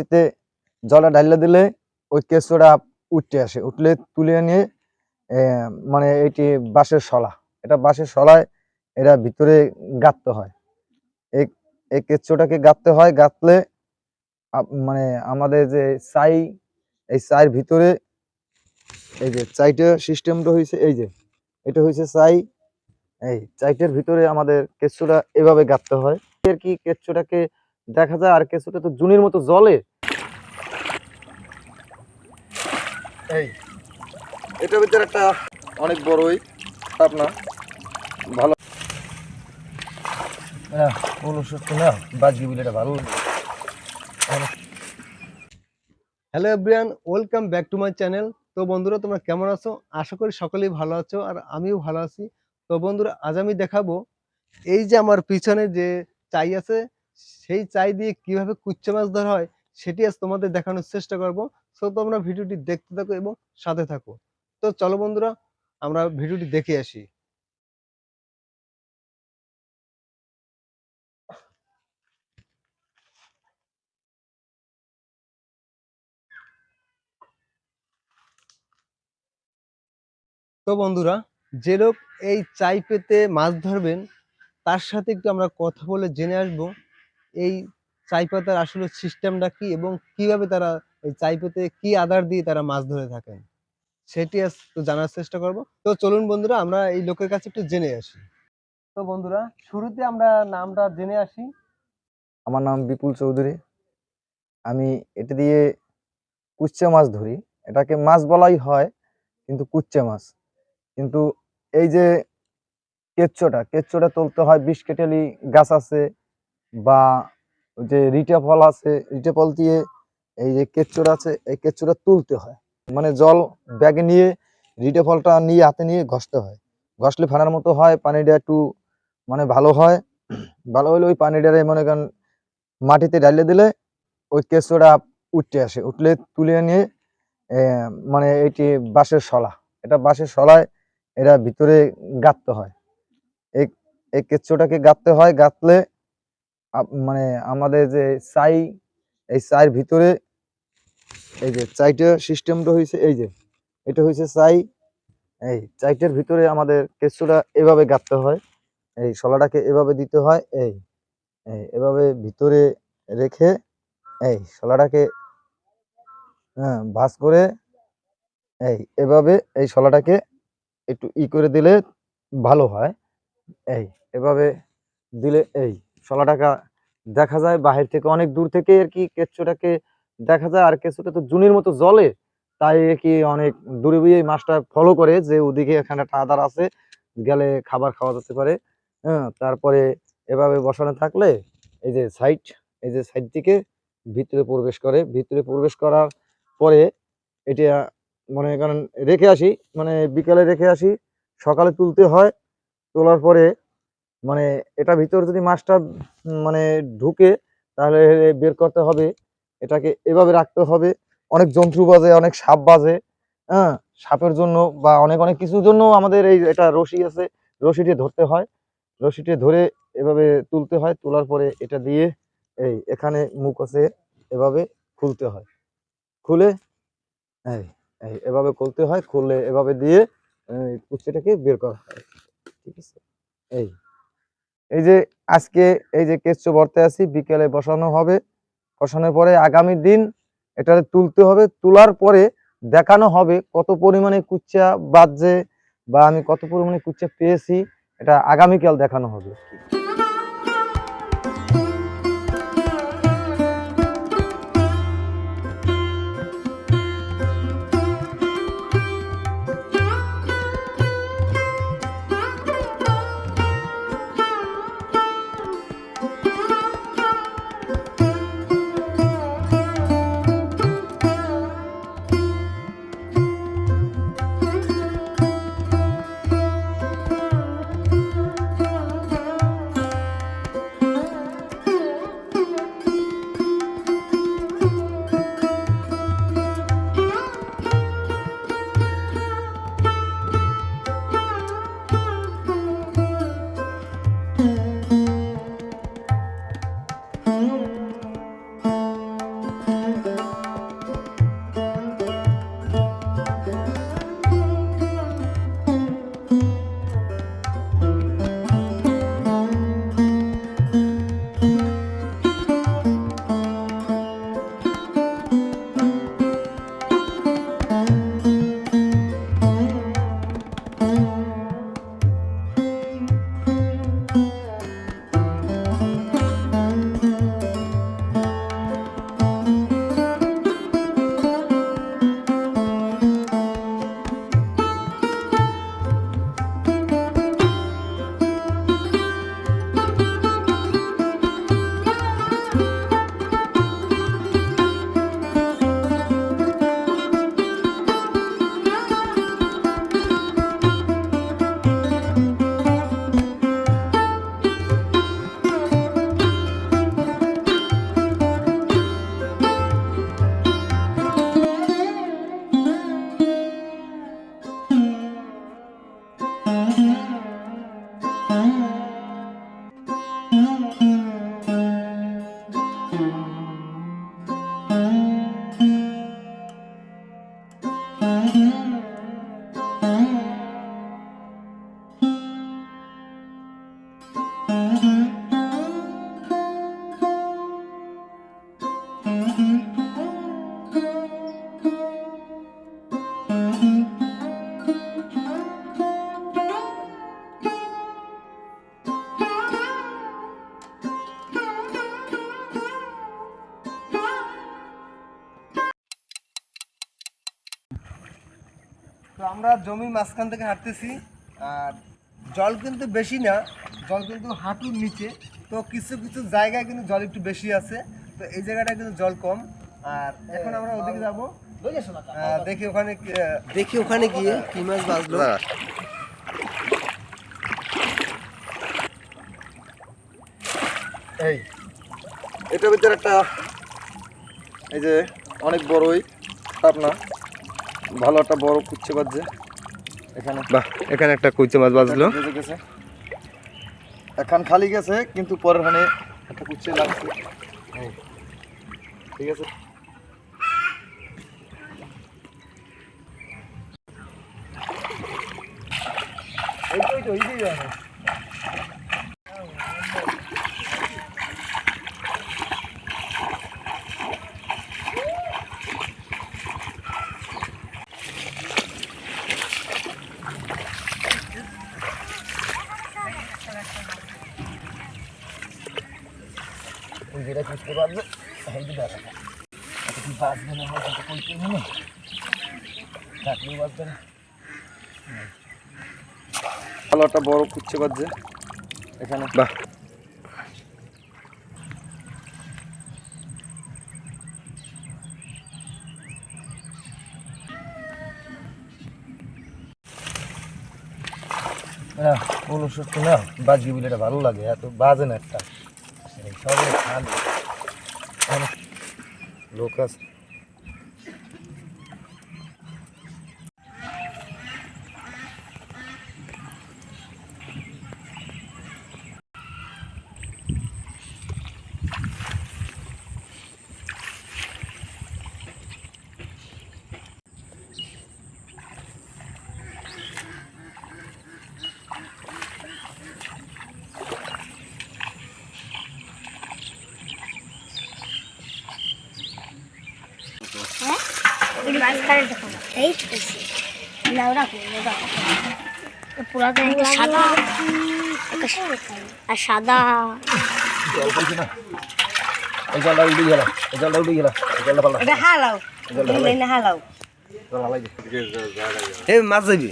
মাটিতে জলটা ঢাইলে দিলে ওই কেঁচোটা উঠতে আসে। উঠলে তুলে নিয়ে মানে এটি বাঁশের শলা। এটা বাঁশের শলায় এরা ভিতরে গাঁথতে হয়। এই এই কেঁচোটাকে গাঁথতে হয় আপ- মানে আমাদের যে চাই এই চাইয়ের ভিতরে এই যে চাইটা সিস্টেমটা হয়েছে এই যে এটা হয়েছে চাই এই চাইটের ভিতরে আমাদের কেঁচোটা এভাবে গাঁথতে হয়। এর কি কেঁচোটাকে দেখা যায়? আর কেঁচোটা তো জুনির মতো জলে এই, এটার ভিতরে একটা অনেক বড়ই আপনার ভালো। পনেরো সত্তর না বাজবি বলে এটা ভালো। Hello everyone, welcome back to my channel. তো বন্ধুরা, তোমরা কেমন আছো? আশা করি সকলেই ভালো আছো, আর আমিও ভালো আছি। তো বন্ধুরা, আজ আমি দেখাবো এই যে আমার পিছনে যে চাই আছে, সেই চাই দিয়ে কীভাবে কুচ্চা মাছ ধরা হয় সেটি আজ তোমাদের দেখানোর চেষ্টা করব। সো তোমরা ভিডিওটি দেখতে থাকো এবং সাথে থাকো। তো চলো বন্ধুরা, আমরা ভিডিওটি দেখে আসি। তো বন্ধুরা, যে লোক এই চাই পেতে মাছ ধরবেন, তার সাথে একটু আমরা কথা বলে জেনে আসব। এই চাই পাতার আসলে সিস্টেমটা কি এবং কীভাবে তারা এই চাই পেতে কি আদার দিয়ে তারা মাছ ধরে থাকেন? সেটি জানার চেষ্টা করব। তো চলুন বন্ধুরা, আমরা এই লোকের কাছে একটু জেনে আসি। তো বন্ধুরা, শুরুতে আমরা নামটা জেনে আসি। আমার নাম বিপুল চৌধুরী। আমি এটা দিয়ে কুচ্চা মাছ ধরি। এটাকে মাছ বলাই হয়, কিন্তু কুচ্চা মাছ। কিন্তু এই যে কেচ্চোটা কেচ্চোটা তুলতে হয় বিষ কেটেলি গাছ আছে বা যে রিটা ফল আছে, রিটা ফল দিয়ে এই যে কেচ্চোটা আছে, এই কেচ্চোটা তুলতে হয়। মানে জল ব্যাগে নিয়ে রিটা ফলটা নিয়ে হাতে নিয়ে ঘষতে হয়। ঘষলে ফেনার মতো হয়, পানিটা একটু মানে ভালো হয়। ভালো হলে ওই পানিটারে মনে করেন মাটিতে ডালিয়ে দিলে ওই কেঁচোটা উঠতে আসে। উঠলে তুলে নিয়ে মানে এটি বাঁশের শলা। এটা বাঁশের শলায় এরা ভিতরে গাঁথতে হয়। এই এই কেঁচোটাকে গাঁথতে হয়, গাঁথলে মানে আমাদের যে চাই এই চাইয়ের ভিতরে এই যে চাইটা সিস্টেমটা হয়েছে এই যে, এটা হয়েছে চাই এই চাইটার ভিতরে আমাদের কেঁচোটা এভাবে গাঁথতে হয়, এই শলাটাকে এভাবে দিতে হয়, এই এই, এভাবে ভিতরে রেখে, এই শলাটাকে হ্যাঁ ভাঁজ করে, এই, এভাবে এই শলাটাকে একটু ই করে দিলে ভালো হয়, এই, এভাবে দিলে, এই শলাটাকা দেখা যায়, বাহির থেকে অনেক দূর থেকে আর কি কেঁচোটাকে দেখা যায়। আর কেঁচোটা তো জুনির মতো জলে তাই আর কি অনেক দূরে এই মাছটা ফলো করে যে ওদিকে এখানে একটা আদার আছে, গেলে খাবার খাওয়া যেতে পারে। হ্যাঁ তারপরে এভাবে বসানো থাকলে এই যে সাইড এই যে সাইড দিকে ভিতরে প্রবেশ করে। ভিতরে প্রবেশ করার পরে এটা মনে করেন রেখে আসি মানে বিকালে রেখে আসি, সকালে তুলতে হয়। তোলার পরে মানে এটা ভিতর যদি মাছটা মানে ঢুকে তাহলে বের করতে হবে। এটাকে এভাবে রাখতে হবে। অনেক জন্তু বাজে, অনেক সাপ বাজে হ্যাঁ? সাপের জন্য বা অনেক অনেক কিছুর জন্য আমাদের এই এটা রশি আছে, রশিটি ধরতে হয়। রশিটি ধরে এভাবে তুলতে হয়, তোলার পরে এটা দিয়ে এই এখানে মুখ আছে, এভাবে খুলতে হয়। খুলে এই এই, এভাবে খুলতে হয়, খুলে এভাবে দিয়ে কুচিটাকে বের করা হয়। ঠিক আছে? এই। এই যে আজকে এই যে কেঁচো ভরতে আছি, বিকেলে বসানো হবে। বসানোর পরে আগামী দিন এটা তুলতে হবে। তোলার পরে দেখানো হবে কত পরিমাণে কুচ্চা বাজছে বা আমি কত পরিমাণে কুচ্চা পেয়েছি। এটা আগামীকাল দেখানো হবে। তো আমরা জমির মাঝখান থেকে হাঁটতেছি, আর জল কিন্তু বেশি না, জল কিন্তু হাঁটুর নিচে। তো কিছু কিছু জায়গায় কিন্তু জল একটু বেশি আছে। তো এই জায়গাটা কিন্তু জল কম। আর এখন আমরা ওদিকে যাব। দেখি ওখানে দেখি ওখানে গিয়ে কি মাছ বাজলো এই। এটার ভিতরে একটা এই যে অনেক বড়ই পাবনা। ভালো একটা বড় কুচ্ছে বাজছে এখানে। বাহ এখানে একটা কুইচে মাছ বাজলো। বেজে গেছে। এখন খালি গেছে কিন্তু পরের খানে একটা কুচ্ছে লাগছে। এই, ঠিক আছে? এই তো, এই তো, পারবে এই যে দেখা এত কি বাঁচবে না হয় সেটা থাকলেও ভালো একটা বড় কুচ্ছে বাজছে এখানে। বাহ। না না বাজবি বলে ভালো লাগে এত বাজে না একটা। সবাই খালি। Lucas assim. লোক আছে এই পেয়েছি। না, ওরা কই, ওরা কই। তো পুরাতন একটা সাদা আর সাদা জল পাইছি না এই জলটা উঠে গেল এই জলটা উঠে গেল এই জলটা মাছ এখন